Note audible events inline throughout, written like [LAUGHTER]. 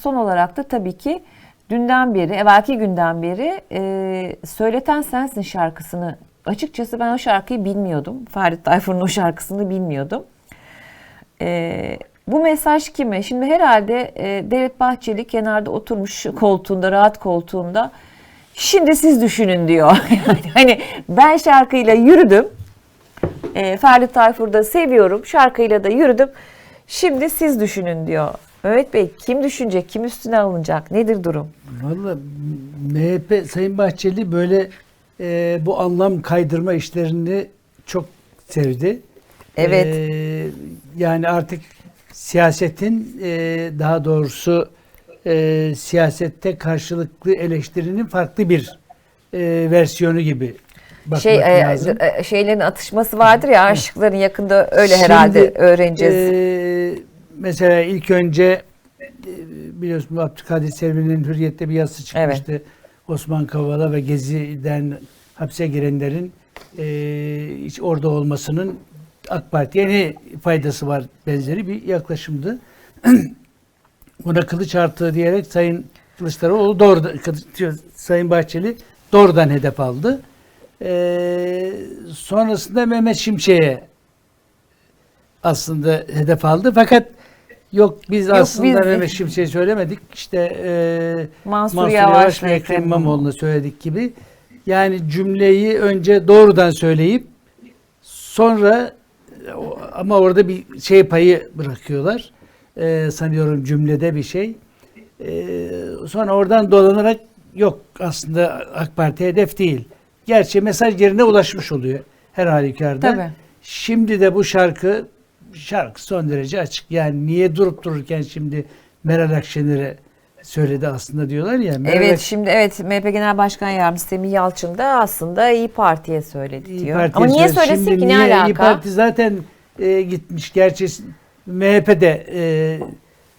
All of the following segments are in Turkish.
son olarak da tabii ki dünden beri, evvelki günden beri e, Söyleten Sensin şarkısını açıkçası ben o şarkıyı bilmiyordum. Ferdi Tayfur'un o şarkısını bilmiyordum. E, bu mesaj kime? Şimdi herhalde e, Devlet Bahçeli kenarda oturmuş koltuğunda, rahat koltuğunda şimdi siz düşünün diyor. [LAUGHS] Yani hani ben şarkıyla yürüdüm. E, Ferdi Tayfur'u da seviyorum. Şarkıyla da yürüdüm. Şimdi siz düşünün diyor. Mehmet Bey kim düşünecek, kim üstüne alınacak, nedir durum? Valla MHP Sayın Bahçeli böyle e, bu anlam kaydırma işlerini çok sevdi. Evet. E, yani artık siyasetin e, daha doğrusu e, siyasette karşılıklı eleştirinin farklı bir e, versiyonu gibi bakmak şey e, lazım. e, şeylerin atışması vardır ya aşıkların yakında öyle Şimdi, herhalde öğreneceğiz. e, mesela ilk önce e, biliyorsun Abdülkadir Selvi'nin Hürriyet'te bir yazısı çıkmıştı. Osman Kavala ve Gezi'den hapse girenlerin e, hiç orada olmasının AK Parti'ye ne faydası var benzeri bir yaklaşımdı. [CLEARS THROAT] Buna kılıç artığı diyerek Sayın Kılıçdaroğlu doğrudan, Sayın Bahçeli doğrudan hedef aldı. E, sonrasında Mehmet Şimşek'e aslında hedef aldı. Fakat yok biz Yok, aslında biz- Mehmet Şimşek'e söylemedik. İşte e, Mansur, Mansur Yavaş, Yavaş ve Ekrem Ekrem İmamoğlu. İmamoğlu'na söyledik gibi. Yani cümleyi önce doğrudan söyleyip sonra ama orada bir şey payı bırakıyorlar. E, sanıyorum cümlede bir şey. E, sonra oradan dolanarak yok aslında AK Parti hedef değil. Gerçi mesaj yerine ulaşmış oluyor her halükarda. Tabii. Şimdi de bu şarkı şarkı son derece açık. Yani niye durup dururken şimdi Meral Akşener'e söyledi aslında diyorlar ya. Meral Evet Ak- şimdi evet MHP Genel Başkan Yardımcısı Semih Yalçın da aslında İyi Parti'ye söyledi İYİ diyor. Parti'ye Ama niye söyledi. söylesin Şimdi ki ne niye? alaka? İYİ Parti zaten e, gitmiş. Gerçi MHP de e,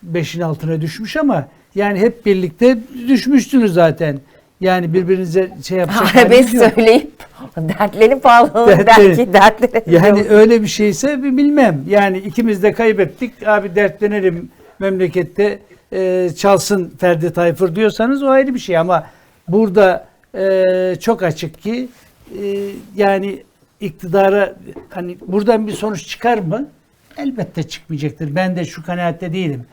beşin altına düşmüş ama yani hep birlikte düşmüşsünüz zaten. Yani birbirinize şey [LAUGHS] yapacak Arabesk söyleyip [LAUGHS] dertlerin pahalılığını Dertleri- belki dertleri. Yani öyle bir şeyse bir bilmem. Yani ikimiz de kaybettik. Abi dertlenelim memlekette e, çalsın Ferdi Tayfur diyorsanız o ayrı bir şey ama burada e, çok açık ki e, yani iktidara hani buradan bir sonuç çıkar mı? Elbette çıkmayacaktır. Ben de şu kanaatte değilim.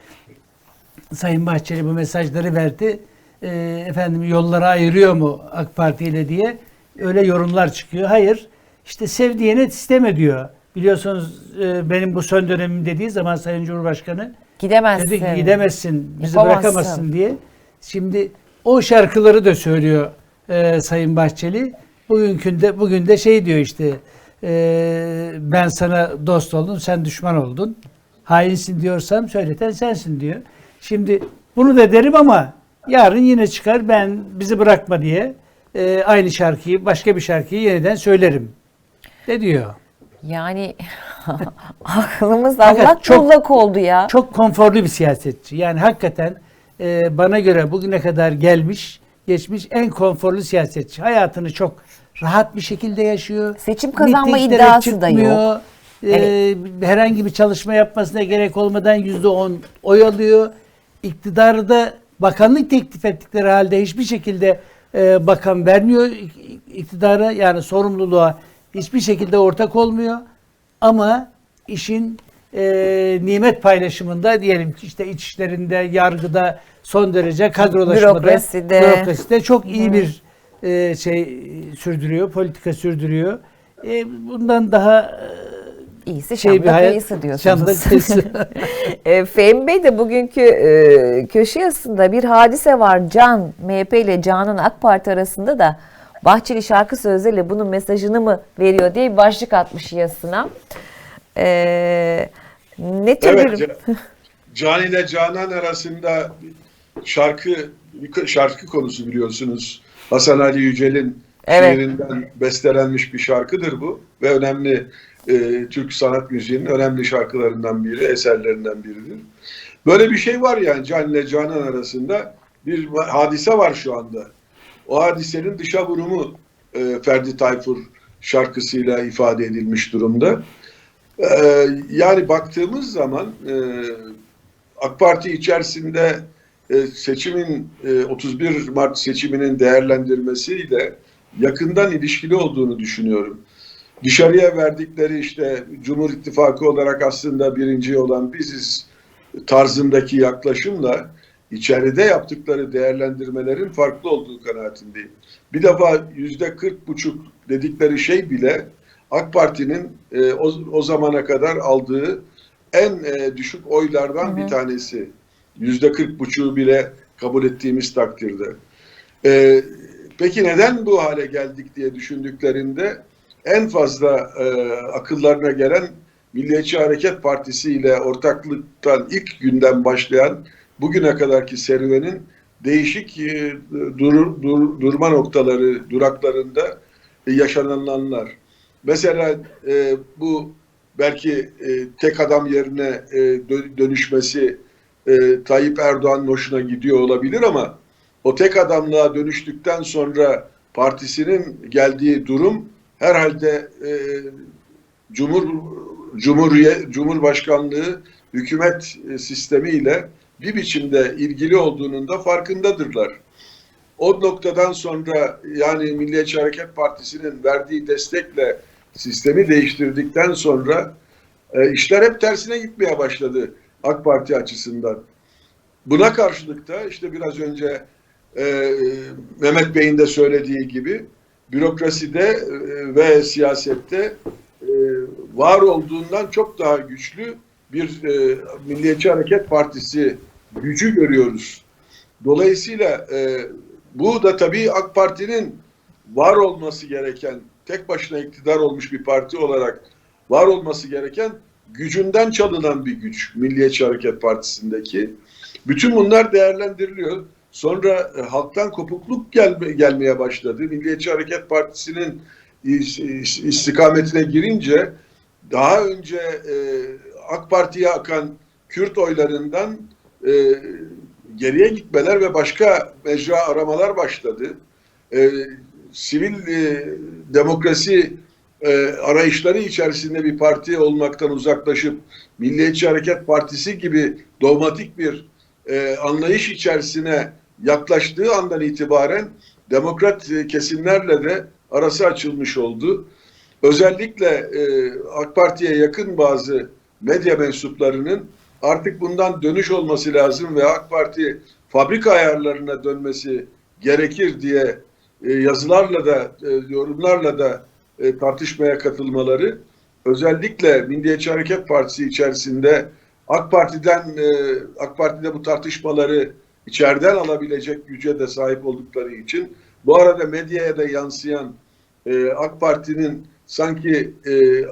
Sayın Bahçeli bu mesajları verdi. E, efendim yollara ayırıyor mu AK Parti ile diye öyle yorumlar çıkıyor. Hayır. İşte sevdiğine sistem ediyor. Biliyorsunuz e, benim bu son dönemim dediği zaman Sayın Cumhurbaşkanı Gidemezsin. dedi ki gidemezsin, bizi Yapamazsın. bırakamazsın diye. Şimdi o şarkıları da söylüyor e, Sayın Bahçeli. Bugünkü de bugün de şey diyor işte e, ben sana dost oldum, sen düşman oldun. Hainsin diyorsam söyleten sensin diyor. Şimdi bunu da derim ama yarın yine çıkar ben bizi bırakma diye e, aynı şarkıyı başka bir şarkıyı yeniden söylerim. Ne diyor? Yani [LAUGHS] aklımız Fakat allak çok- bullak oldu ya. Çok konforlu bir siyasetçi. Yani hakikaten e, bana göre bugüne kadar gelmiş, geçmiş en konforlu siyasetçi. Hayatını çok rahat bir şekilde yaşıyor. Seçim kazanma Mitinglere iddiası da çıkmıyor. E, herhangi bir çalışma yapmasına gerek olmadan yüzde on oy alıyor. İktidarı da bakanlık teklif ettikleri halde hiçbir şekilde e, bakan vermiyor ik- iktidara yani sorumluluğa hiçbir şekilde ortak olmuyor. Ama işin e, nimet paylaşımında diyelim ki işte iç işlerinde, yargıda son derece kadrolaşmada, Bürokraside. bürokraside çok iyi bir e, şey e, sürdürüyor, politika sürdürüyor. E, bundan daha İyisi şey şamda hayat, kıyısı diyorsunuz. şamda [LAUGHS] kıyısı. E, Fehmi Bey de bugünkü e, köşe yazısında bir hadise var. Can, MHP ile Can'ın AK Parti arasında da Bahçeli şarkı sözleriyle bunun mesajını mı veriyor diye bir başlık atmış yazısına. E, ne tür Evet, bir... Ca- Can ile Canan arasında şarkı bir şarkı konusu biliyorsunuz. Hasan Ali Yücel'in Evet. şiirinden bestelenmiş bir şarkıdır bu ve önemli e, Türk sanat müziğinin önemli şarkılarından biri, eserlerinden biridir. Böyle bir şey var yani Can ile Canan arasında bir hadise var şu anda. O hadisenin dışa vurumu e, Ferdi Tayfur şarkısıyla ifade edilmiş durumda. Ee, yani baktığımız zaman e, AK Parti içerisinde e, seçimin e, 31 Mart seçiminin değerlendirmesiyle yakından ilişkili olduğunu düşünüyorum. Dışarıya verdikleri işte Cumhur İttifakı olarak aslında birinci olan biziz tarzındaki yaklaşımla içeride yaptıkları değerlendirmelerin farklı olduğu kanaatindeyim. Bir defa yüzde kırk buçuk dedikleri şey bile AK Parti'nin e, o, o zamana kadar aldığı en e, düşük oylardan Hı hı. bir tanesi. Yüzde kırk buçuğu bile kabul ettiğimiz takdirde. E, peki neden bu hale geldik diye düşündüklerinde en fazla e, akıllarına gelen Milliyetçi Hareket Partisi ile ortaklıktan ilk günden başlayan bugüne kadarki serüvenin değişik e, dur, dur- durma noktaları, duraklarında yaşananlar. Mesela e, bu belki e, tek adam yerine e, dö- dönüşmesi e, Tayyip Erdoğan'ın hoşuna gidiyor olabilir ama o tek adamlığa dönüştükten sonra partisinin geldiği durum herhalde e, Cumhur Cumhuriyet Cumhurbaşkanlığı hükümet e, sistemiyle bir biçimde ilgili olduğunun da farkındadırlar. O noktadan sonra yani Milliyetçi Hareket Partisi'nin verdiği destekle sistemi değiştirdikten sonra e, işler hep tersine gitmeye başladı AK Parti açısından. Buna karşılık da işte biraz önce e, Mehmet Bey'in de söylediği gibi bürokraside e, ve siyasette e, var olduğundan çok daha güçlü bir e, Milliyetçi Hareket Partisi gücü görüyoruz. Dolayısıyla bu da tabii AK Parti'nin var olması gereken, tek başına iktidar olmuş bir parti olarak var olması gereken gücünden çalınan bir güç Milliyetçi Hareket Partisi'ndeki. Bütün bunlar değerlendiriliyor. Sonra e, halktan kopukluk gelme, gelmeye başladı. Milliyetçi Hareket Partisi'nin is- is- istikametine girince daha önce e, AK Parti'ye akan Kürt oylarından e, geriye gitmeler ve başka mecra aramalar başladı. E, sivil e, demokrasi e, arayışları içerisinde bir parti olmaktan uzaklaşıp Milliyetçi Hareket Partisi gibi dogmatik bir e, anlayış içerisine yaklaştığı andan itibaren demokrat e, kesimlerle de arası açılmış oldu. Özellikle e, AK Parti'ye yakın bazı medya mensuplarının artık bundan dönüş olması lazım ve AK Parti fabrika ayarlarına dönmesi gerekir diye e, yazılarla da e, yorumlarla da e, tartışmaya katılmaları özellikle Milliyetçi Hareket Partisi içerisinde AK Parti'den e, AK Parti'de bu tartışmaları içeriden alabilecek güce de sahip oldukları için bu arada medyaya da yansıyan e, AK Parti'nin sanki e,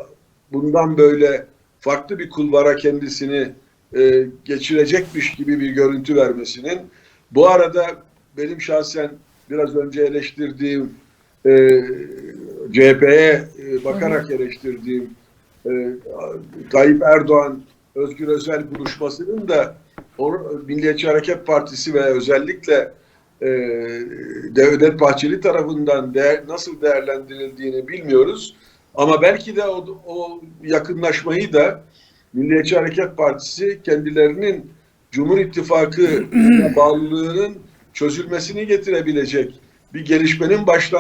bundan böyle farklı bir kulvara kendisini e, geçirecekmiş gibi bir görüntü vermesinin bu arada benim şahsen biraz önce eleştirdiğim e, CHP'ye e, bakarak eleştirdiğim e, Tayyip Erdoğan Özgür Özel buluşmasının da Milliyetçi Hareket Partisi ve özellikle e, Devlet Bahçeli tarafından değer, nasıl değerlendirildiğini bilmiyoruz. Ama belki de o, o yakınlaşmayı da Milliyetçi Hareket Partisi kendilerinin Cumhur İttifakı bağlılığının çözülmesini getirebilecek bir gelişmenin başlangıcı